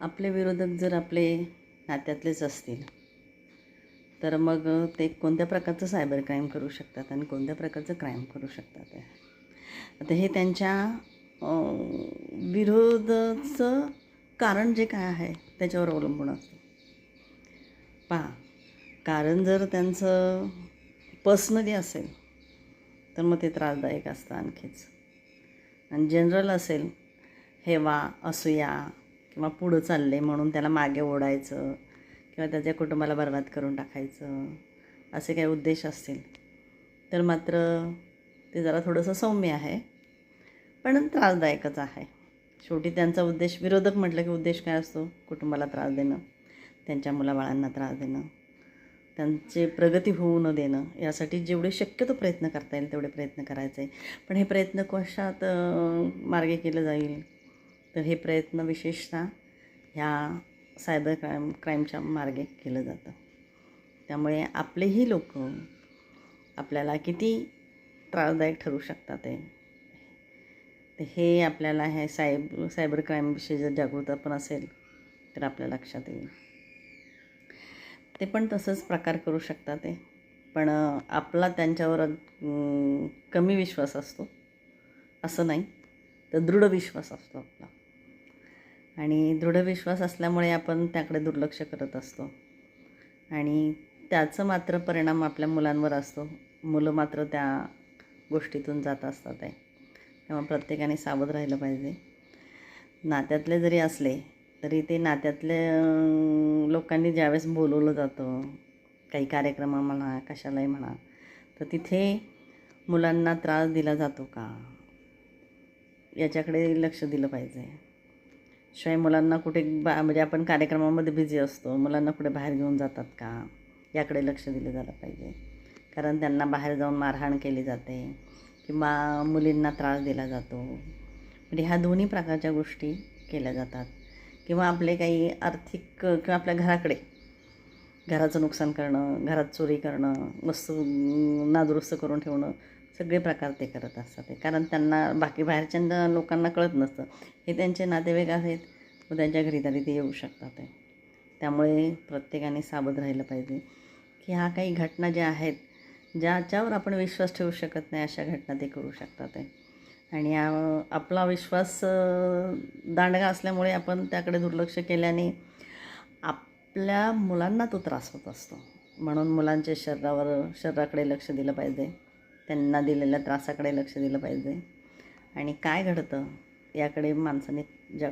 आपले विरोधक जर आपले नात्यातलेच असतील तर मग ते कोणत्या प्रकारचं सायबर क्राईम करू शकतात आणि कोणत्या प्रकारचं क्राईम करू शकतात? आता हे त्यांच्या विरोधाचं कारण जे काय आहे त्याच्यावर अवलंबून असतं. पहा कारण जर त्यांचं पर्सनली असेल तर मग ते त्रासदायक असतं आणखीच. आणि जनरल असेल हेवा असूया किंवा पुढं चालले म्हणून त्याला मागे ओढायचं किंवा त्याच्या कुटुंबाला बर्बाद करून टाकायचं असे काही उद्देश असतील. तर मात्र ते जरा थोडंसं सौम्य आहे पण त्रासदायकच आहे. शेवटी त्यांचा उद्देश विरोधक म्हटलं की उद्देश काय असतो? कुटुंबाला त्रास देणं त्यांच्या मुलाबाळांना त्रास देणं त्यांचे प्रगती होऊ न देणं यासाठी जेवढे शक्यतो प्रयत्न करता येईल तेवढे प्रयत्न करायचे. पण हे प्रयत्न कशात मार्गे केलं जाईल? तर हे प्रयत्न विशेषतः ह्या सायबर क्राईम क्राईमच्या मार्गे केलं जातं. त्यामुळे आपलेही लोक आपल्याला किती त्रासदायक ठरू शकतात ते हे आपल्याला हे सायब सायबर क्राईमविषयी जर जागृत पण असेल तर आपल्या लक्षात येईल. ते पण तसंच प्रकार करू शकतात ते पण आपला त्यांच्यावर कमी विश्वास असतो. असं नाही. तर दृढ विश्वास असतो आपला. आणि दृढ विश्वास असल्यामुळे आपण त्याकडे दुर्लक्ष करत असतो. आणि त्याचं मात्र परिणाम आपल्या मुलांवर असतो. मुलं मात्र त्या गोष्टीतून जात असतात आहे. तेव्हा प्रत्येकाने सावध राहिलं पाहिजे. नात्यातले जरी असले तरी ते नात्यातले लोकांनी ज्यावेळेस बोलवलं जातं काही कार्यक्रम म्हणा कशालाही म्हणा तर तिथे मुलांना त्रास दिला जातो का? याच्याकडे लक्ष दिलं पाहिजे. शिवाय मुलांना कुठे बा म्हणजे आपण कार्यक्रमामध्ये बिझी असतो मुलांना कुठे बाहेर घेऊन जातात का? याकडे लक्ष दिलं झालं पाहिजे. कारण त्यांना बाहेर जाऊन मारहाण केली जाते किंवा मुलींना त्रास दिला जातो. म्हणजे ह्या दोन्ही प्रकारच्या गोष्टी केल्या जातात. किंवा आपले काही आर्थिक किंवा आपल्या घराकडे घराचं नुकसान करणं घरात चोरी करणं वस्तू नादुरुस्त करून ठेवणं सगळे प्रकार ते करत असतात ते. कारण त्यांना बाकी बाहेरच्या लोकांना कळत नसतं. हे त्यांचे नातेवाईक आहेत व त्यांच्या घरी तरी ते येऊ शकतात त्यामुळे प्रत्येकाने सावध राहिलं पाहिजे की ह्या काही घटना ज्या आहेत ज्याच्यावर आपण विश्वास ठेवू शकत नाही अशा घटना ते करू शकतात आहे आणि आपला विश्वास दांडगा असल्यामुळे आपण त्याकडे दुर्लक्ष केल्याने आपल्या मुलांना तो त्रास होत असतो. म्हणून मुलांच्या शरीरावर शरीराकडे लक्ष दिलं पाहिजे. त्यांना दिलेल्या त्रासाकडे लक्ष दिलं पाहिजे. आणि काय घडतं? याकडे माणसाने जग